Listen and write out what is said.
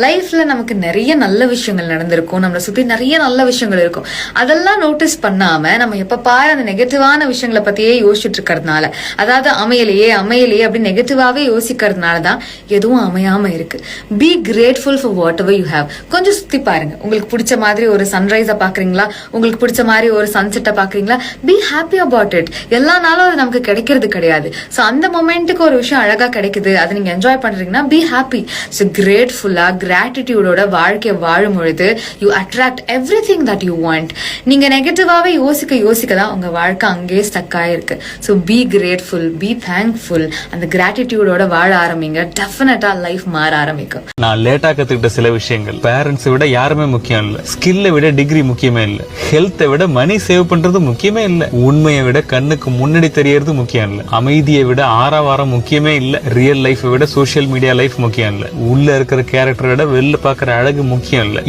லைஃப்ல நமக்கு நிறைய நல்ல விஷயங்கள் நடந்திருக்கும். நம்மளை சுத்தி நிறைய நல்ல விஷயங்கள் இருக்கும். அதெல்லாம் நோட்டீஸ் பண்ணாம நம்ம எப்ப பாரு அந்த நெகட்டிவான விஷயங்களை பத்தியே யோசிச்சுட்டு இருக்கிறதுனால. அதாவது அமையலையே அமையலையே அப்படி நெகட்டிவாவே யோசிக்கிறதுனால தான் எதுவும் அமையாம இருக்கு. Be grateful for whatever you have கொஞ்சம் சுத்தி பாருங்க. உங்களுக்கு பிடிச்ச மாதிரி ஒரு சன்ரைஸை பாக்குறீங்களா? உங்களுக்கு பிடிச்ச மாதிரி ஒரு சன்செட்டை பாக்குறீங்களா? பி ஹாப்பி அபவுட் இட் எல்லா நாளும் அது நமக்கு கிடைக்கிறது கிடையாது. ஸோ அந்த மொமெண்ட்டுக்கு ஒரு விஷயம் அழகா கிடைக்குது. அதை நீங்க என்ஜாய் பண்றீங்கன்னா பி ஹாப்பி ஸோ கிரேட்ஃபுல்லா கிராட்டிடியூடோட வாழ்க்கையை வாழும் பொழுது you attract everything that you want நீங்க நெகட்டிவாவே யோசிக்க யோசிக்க தான் உங்க வாழ்க்கை அங்கேயே ஸ்டக் ஆயிருக்கு. So be grateful be thankful அந்த கிராட்டிடியூடோட வாழ ஆரம்பிங்க. டெஃபினட்டா லைஃப் மாற ஆரம்பிக்கும். நான் லேட்டா கத்துக்கிட்ட சில விஷயங்கள். பேரண்ட்ஸை விட யாருமே முக்கியம் இல்ல. ஸ்கில்லை விட டிகிரி முக்கியமே இல்ல. ஹெல்த்தை விட மணி சேவ் பண்றது முக்கியமே இல்ல. உண்மையை விட கண்ணுக்கு முன்னாடி தெரியறது முக்கியம் இல்ல. அமைதியை விட ஆறாவாரம் முக்கியமே இல்ல. ரியல் லைஃபை விட சோஷியல் மீடியா லைஃப் முக்கியம் இல்ல. உள்ள இருக்கிற கேரக்டர் விட வெளில பாக்குற அழகு முக்கியம் இல்ல.